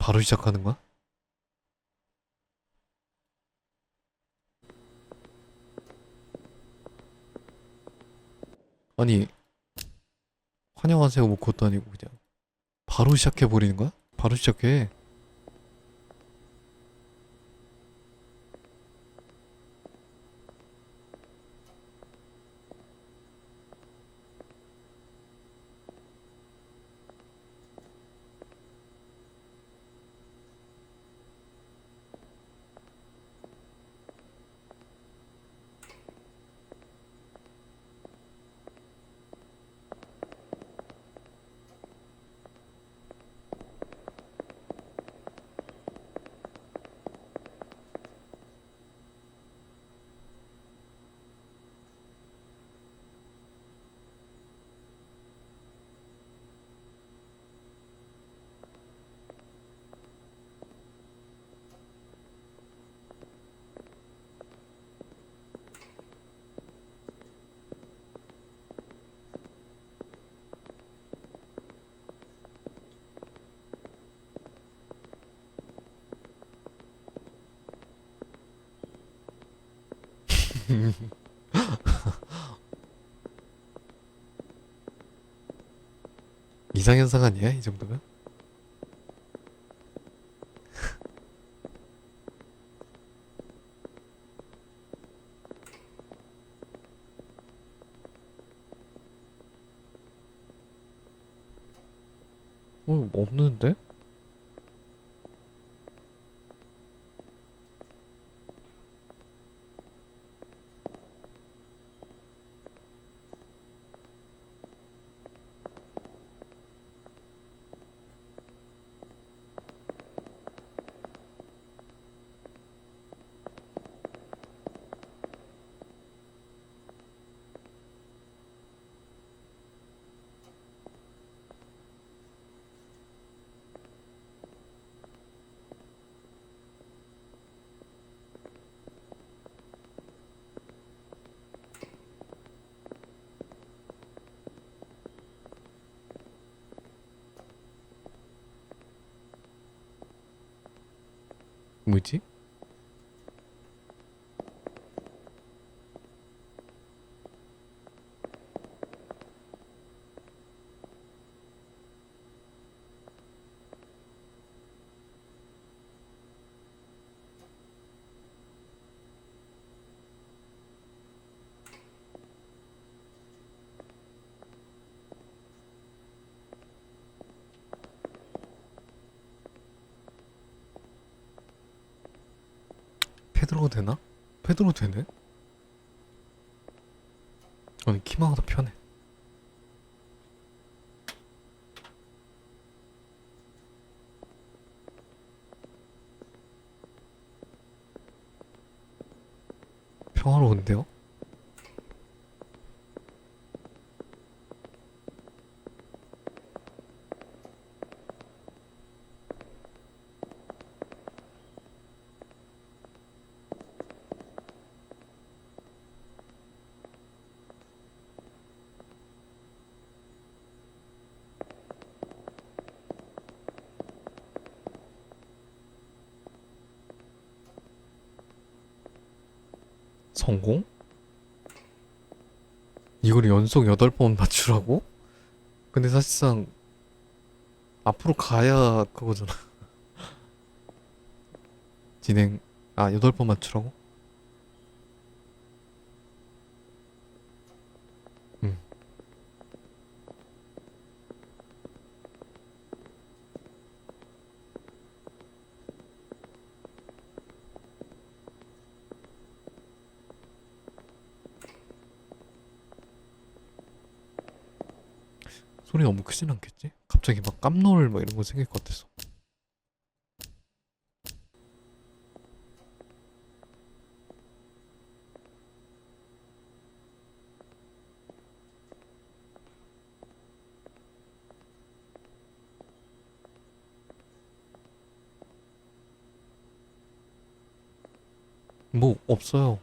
바로 시작하는 거야? 아니 환영하세요 뭐 그것도 아니고 그냥 바로 시작해 버리는 거야? 바로 시작해 이상현상 아니야 이 정도면? 어 없는데? 뭐지? 페드로 되나? 페드로 되네? 아니 키마가 더 편해 평화로운데요? 성공? 이걸 연속 8번 맞추라고? 근데 사실상 앞으로 가야 그거잖아. 진행 아 8번 맞추라고? 음. 소리 너무 크진 않겠지? 갑자기 막 깜놀 막 이런 거 생길 것 같아서. 뭐 없어요.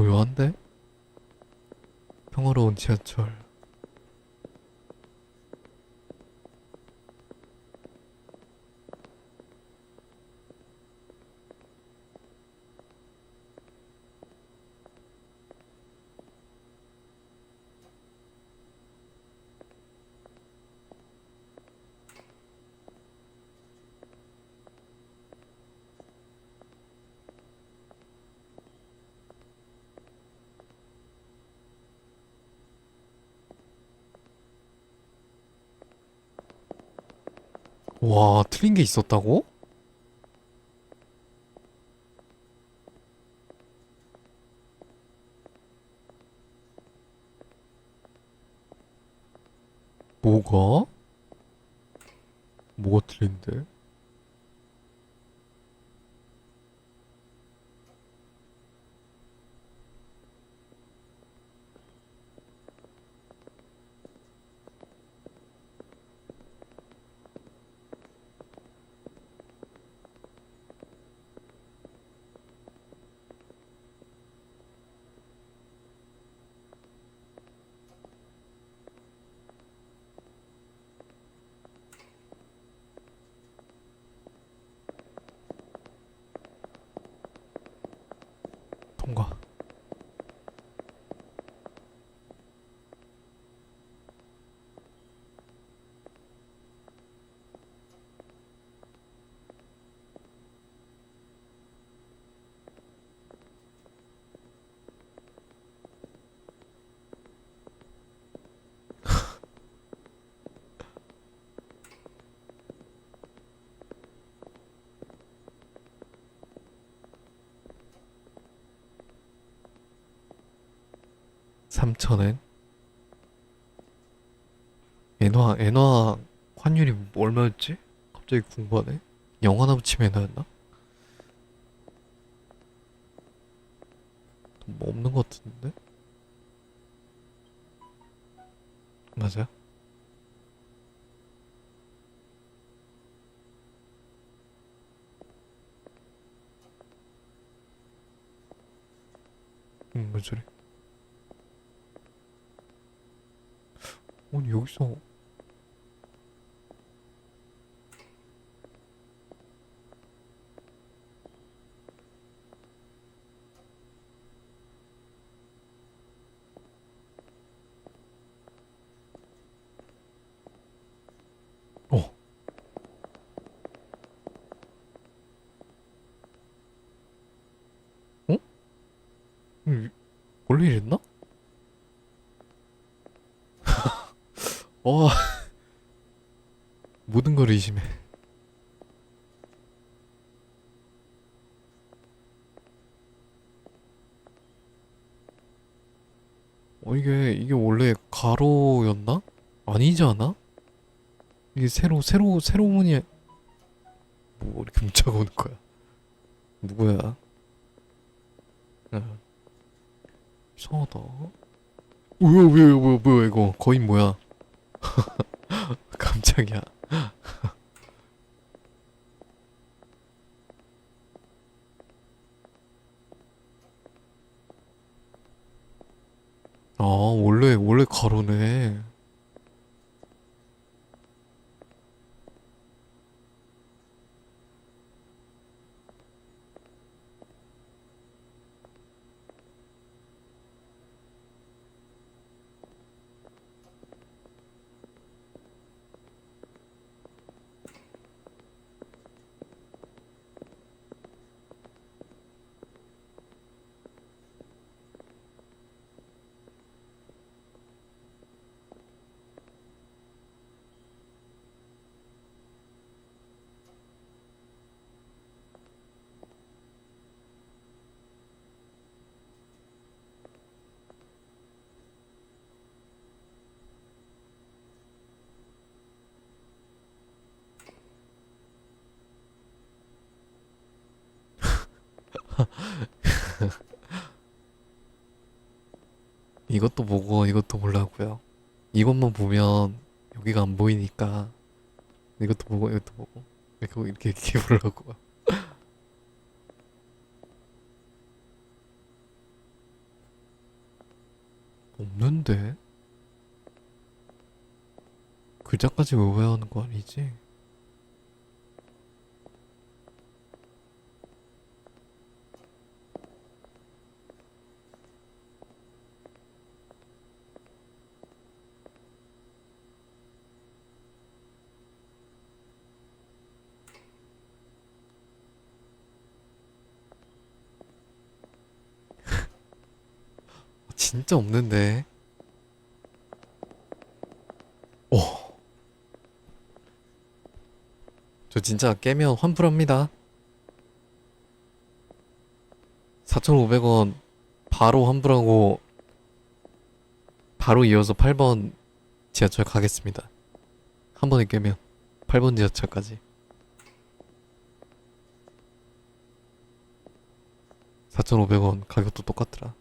조용한데? 평화로운 지하철. 와, 틀린 게 있었다고? 3천엔 엔화 엔화 환율이 얼마였지? 갑자기 궁금하네. 영화 나 붙이면 엔화였나? 뭐 없는 것 같은데? 맞아? 응, 음, 뭔 소리? 아니 여기서 어 어? 이- 원래 이랬나? 와 모든 걸 의심해 어 이게 이게 원래 가로였나? 아니지 않아? 이게 새로 새로 새로 문이 뭐 이렇게 문자가 오는 거야 누구야? 응. 이상하다 뭐야 뭐야 뭐야 뭐야 이거 거인 뭐야 깜짝이야. 아 원래 원래 가로네 이것도 보고 이것도 보려고요 이것만 보면 여기가 안 보이니까 이것도 보고 이것도 보고 이렇게 이렇게 이렇게 보려고 없는데? 글자까지 외워야 하는 거 아니지? 진짜 없는데. 오. 저 진짜 깨면 환불합니다. 4,500원 바로 환불하고 바로 이어서 8번 지하철 가겠습니다. 한 번에 깨면 8번 지하철까지. 4,500원 가격도 똑같더라.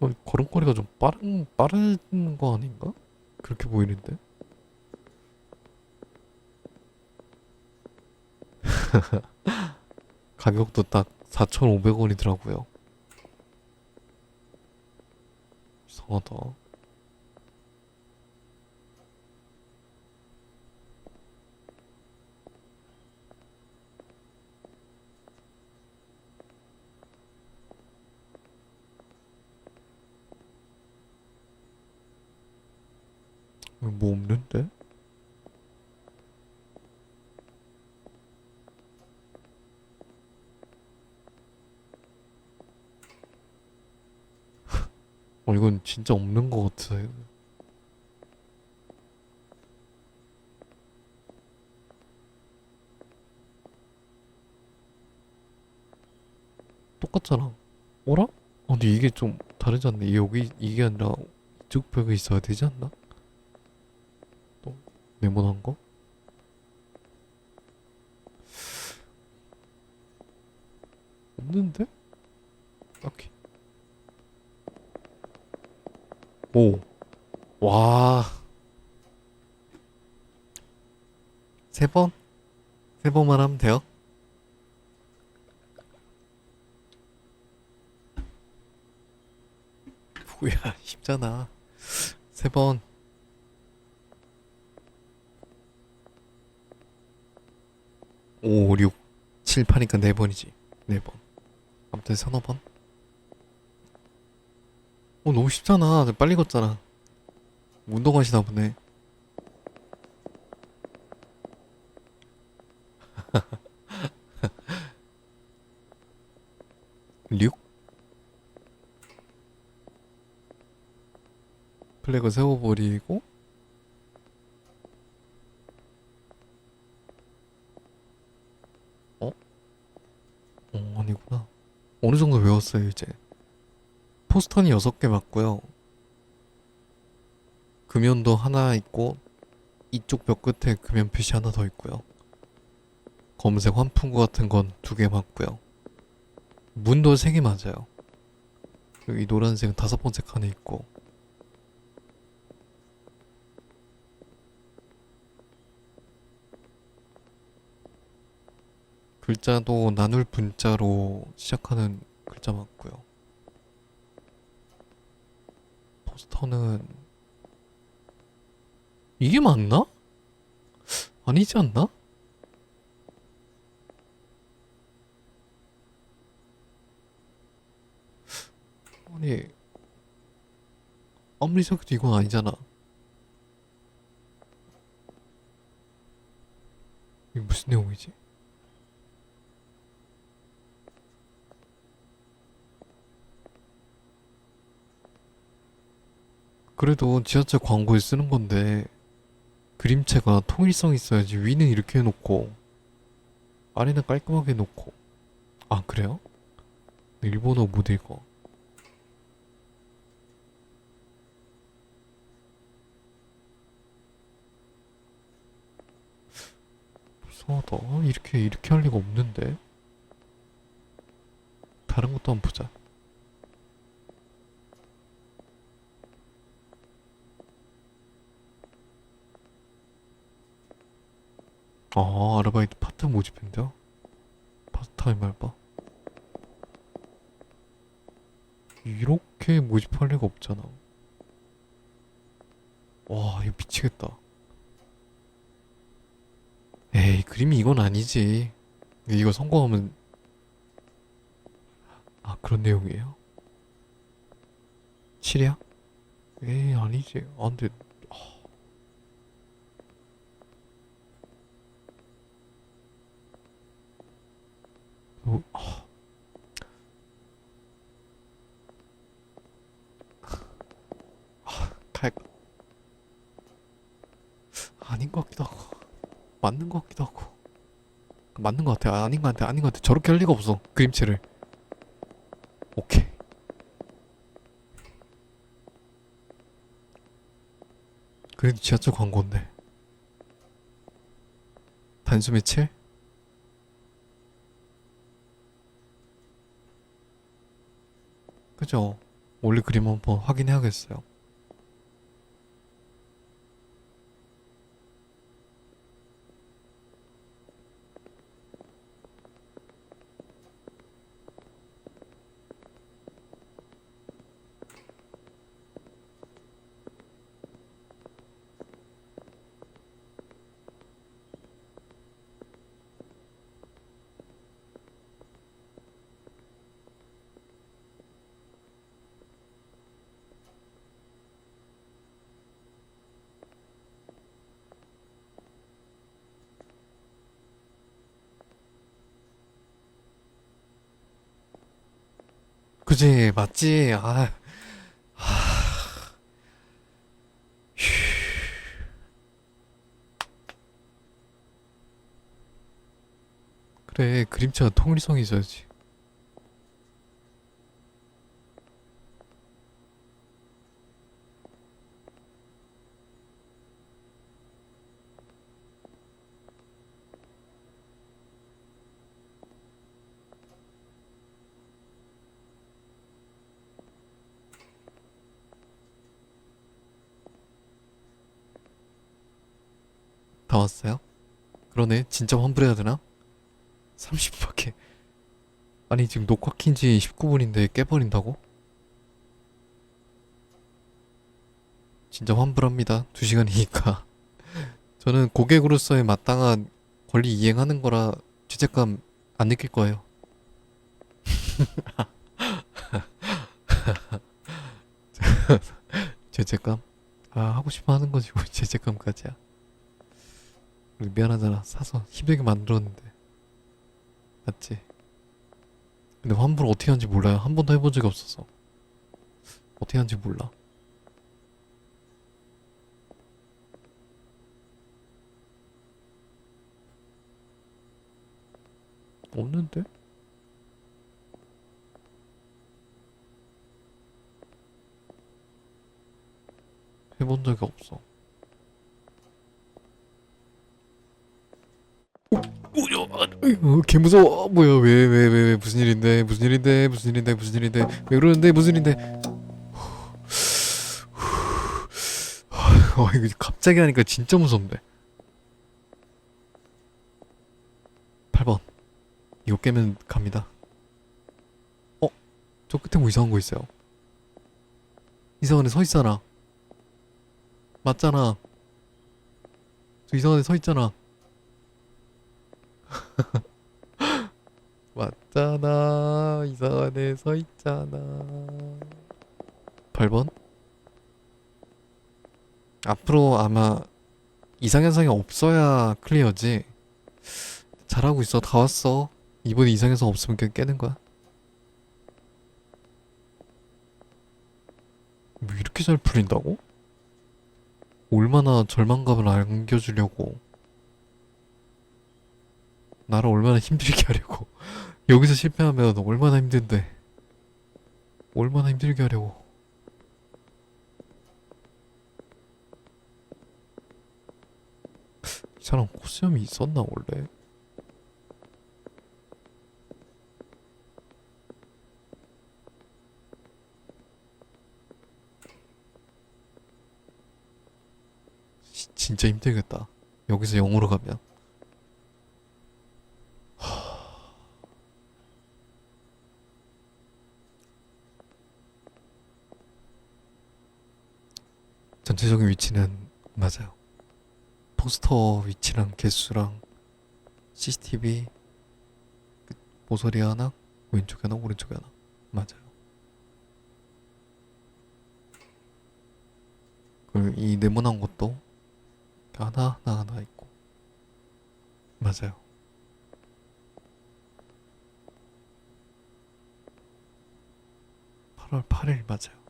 어, 걸음걸이가 좀 빠른 빠른 거 아닌가? 그렇게 보이는데? 가격도 딱 4,500원이더라고요. 이상하다. 뭐 없는데? 어, 이건 진짜 없는 것 같아요. 똑같잖아. 어라? 어, 근데 이게 좀 다르지 않네. 여기 이게 아니라 이쪽 벽에 있어야 되지 않나? 또 네모난 거? 없는데? 딱히. 오. 와. 세 번? 세 번만 하면 돼요? 뭐야, 쉽잖아. 세 번. 오, 6, 7, 8이니까 네 번이지. 네 번. 아무튼 서너 번? 어, 너무 쉽잖아. 빨리 걷잖아. 운동하시나 보네. 륙? 플래그 세워버리고 어? 어 아니구나 외웠어요 이제 포스턴이 6개 맞고요. 금연도 하나 있고 이쪽 벽 끝에 금연 표시 하나 더 있고요. 검색 환풍구 같은 건 두 개 맞고요. 문도 세 개 맞아요. 여기 노란색은 다섯 번째 칸에 있고. 글자도 나눌 분자로 시작하는 맞고요. 포스터는 이게 맞나? 아니지 않나? 아니 아무리 생각해도 이건 아니잖아. 이게 무슨 내용이지? 그래도 지하철 광고에 쓰는 건데 그림체가 통일성 있어야지 위는 이렇게 해놓고 아래는 깔끔하게 해놓고. 아 그래요? 일본어 못 읽어 무서워다 이렇게 이렇게 할 리가 없는데? 다른 것도 한번 보자 아, 아르바이트 파트 모집인데요? 파트타임 알바? 이렇게 모집할 리가 없잖아. 와, 이거 미치겠다. 에이, 그림이 이건 아니지. 이거 성공하면, 아, 그런 내용이에요? 실이야? 에이, 아니지. 안 돼. 어, 아. 아, 갈 아닌 것 같기도 하고 맞는 것 같기도 하고. 맞는 것 같아 아닌 것 같아. 아닌 것 같아. 저렇게 할 리가 없어 그림체를. 오케이. 그래도 지하철 광고인데. 단숨에 7? 그죠? 원래 그림 한번 확인해야겠어요. 그지, 맞지? 아, 그래, 그림체가 통일성이 있어야지. 다 왔어요? 그러네, 진짜 환불해야 되나? 30분밖에. 아니, 지금 녹화 킨지 19분인데 깨버린다고? 진짜 환불합니다. 2시간이니까. 저는 고객으로서의 마땅한 권리 이행하는 거라 죄책감 안 느낄 거예요. 죄책감? 아, 하고 싶어 하는 거지, 뭐 죄책감까지야. 우리 미안하잖아. 사서 힘들게 만들었는데. 맞지? 근데 환불 어떻게 하는지 몰라요. 한 번도 해본 적이 없어서. 어떻게 하는지 몰라. 없는데? 해본 적이 없어. 우려, 어, 개 무서워. 뭐야? 왜, 왜, 왜, 왜, 무슨 일인데? 무슨 일인데? 무슨 일인데? 무슨 일인데? 왜 그러는데? 무슨 일인데? 어, 이거 갑자기 하니까 진짜 무섭네. 8번. 이거 깨면 갑니다. 어? 저 끝에 뭐 이상한 거 있어요. 이상한 애 서 있잖아. 맞잖아. 저 이상한 애 서 있잖아. 맞잖아. 이상한 애서 있잖아. 8번? 앞으로 아마 이상현상이 없어야 클리어지. 잘하고 있어. 다 왔어. 이번에 이상현상 없으면 그냥 깨는 거야. 뭐 이렇게 잘 풀린다고? 얼마나 절망감을 안겨주려고. 나를 얼마나 힘들게 하려고. 여기서 실패하면 얼마나 힘든데. 얼마나 힘들게 하려고. 이 사람 코스염이 있었나 원래? 시- 진짜 힘들겠다. 여기서 영으로 가면. 전체적인 위치는 맞아요. 포스터 위치랑 개수랑 CCTV 그 모서리 하나 왼쪽에 하나 오른쪽에 하나 맞아요. 그리고 이 네모난 것도 하나 하나 하나 있고 맞아요. 팔월 8일 맞아요.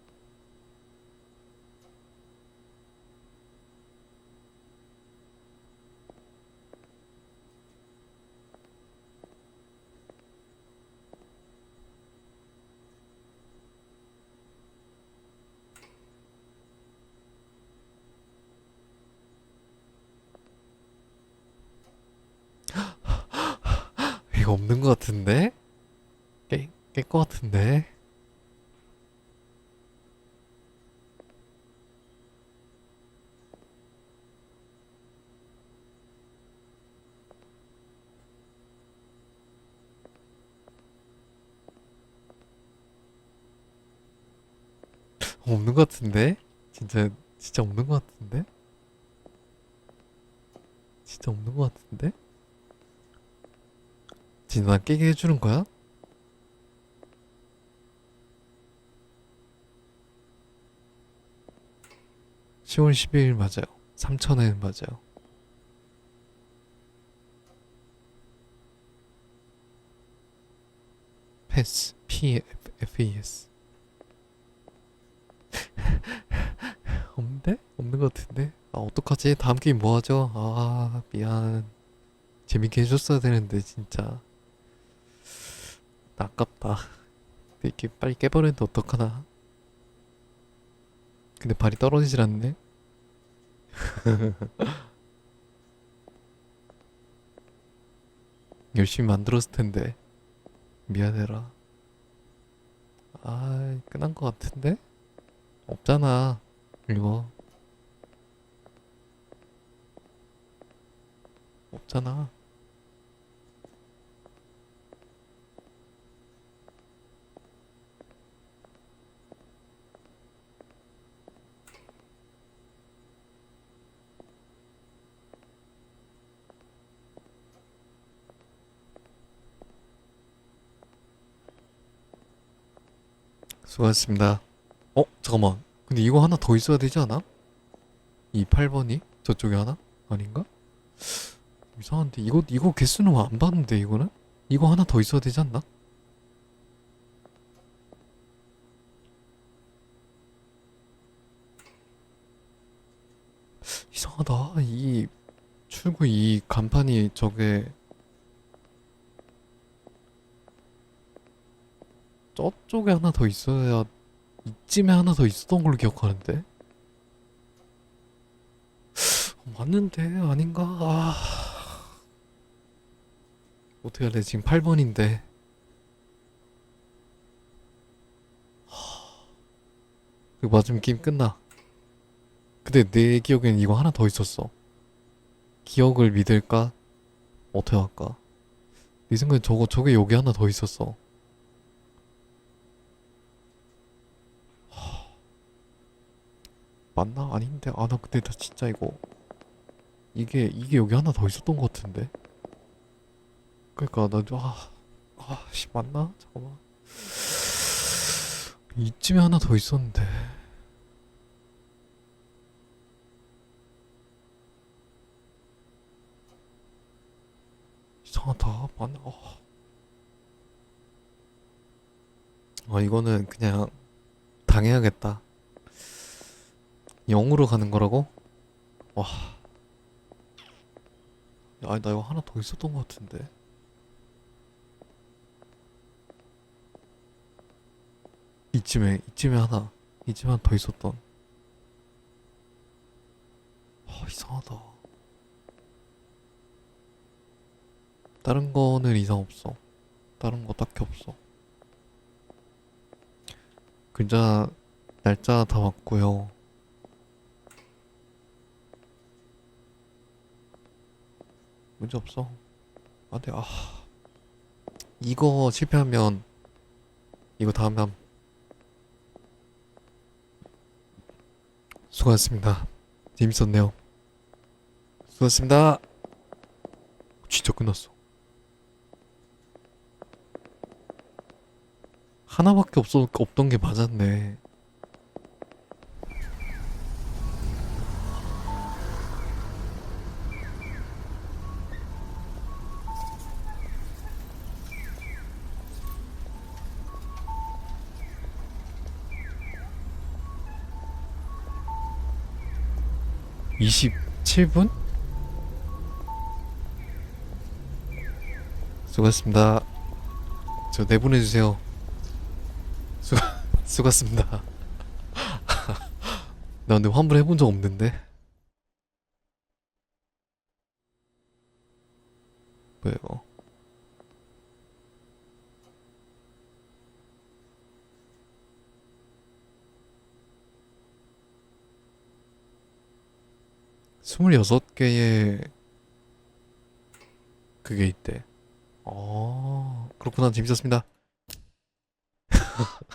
이거 없는 것 같은데? 깨, 깰것 같은데? 없는 것 같은데? 진짜, 진짜 없는 것 같은데? 진짜 없는 것 같은데? 진짜 나 깨게 해주는 거야? (10월 12일) 맞아요 (3천엔) 맞아요 패스 P F E S 없는데? 없는 것 같은데? 아 어떡하지? 다음 게임 뭐 하죠? 아 미안 재밌게 해줬어야 되는데 진짜 아깝다. 근데 이렇게 빨리 깨버렸는데 어떡하나. 근데 발이 떨어지질 않네. 열심히 만들었을 텐데. 미안해라. 아 끝난 것 같은데? 없잖아. 이거 없잖아 수고하셨습니다 어? 잠깐만 근데 이거 하나 더 있어야 되지 않아? 이 8번이? 저쪽에 하나? 아닌가? 이상한데 이거 이거 개수는 안 봤는데 이거는? 이거 하나 더 있어야 되지 않나? 이상하다 이 출구 이 간판이 저게 저쪽에 하나 더 있어야 이쯤에 하나 더 있었던 걸로 기억하는데 맞는데 아닌가? 아... 어떻게 돼? 지금 8번인데 이거 맞으면 게임 끝나 근데 내 기억에는 이거 하나 더 있었어 기억을 믿을까? 어떻게 할까? 내 생각엔 저거 저게 여기 하나 더 있었어 맞나? 아닌데? 아 나 근데 나 진짜 이거 이게 이게 여기 하나 더 있었던 것 같은데? 그러니까 나아아씨 맞나? 잠깐만. 이쯤에 하나 더 있었는데. 이상하다. 맞나? 아, 아 이거는 그냥 당해야겠다 0으로 가는 거라고? 와. 아니, 나 이거 하나 더 있었던 것 같은데. 이쯤에, 이쯤에 하나, 이쯤에 하나 더 있었던. 아, 이상하다. 다른 거는 이상 없어. 다른 거 딱히 없어. 글자, 날짜 다 맞고요. 문제 없어. 아, 근데, 아. 이거 실패하면, 이거 다음에 한, 수고하셨습니다. 재밌었네요. 수고하셨습니다. 진짜 끝났어. 하나밖에 없어, 없던 게 맞았네. 이십칠 분 수고하셨습니다. 저 내보내주세요. 수, 수고하셨습니다. 나 근데 환불 해본 적 없는데? 26개의 그게 있대. 어, 그렇구나. 재밌었습니다.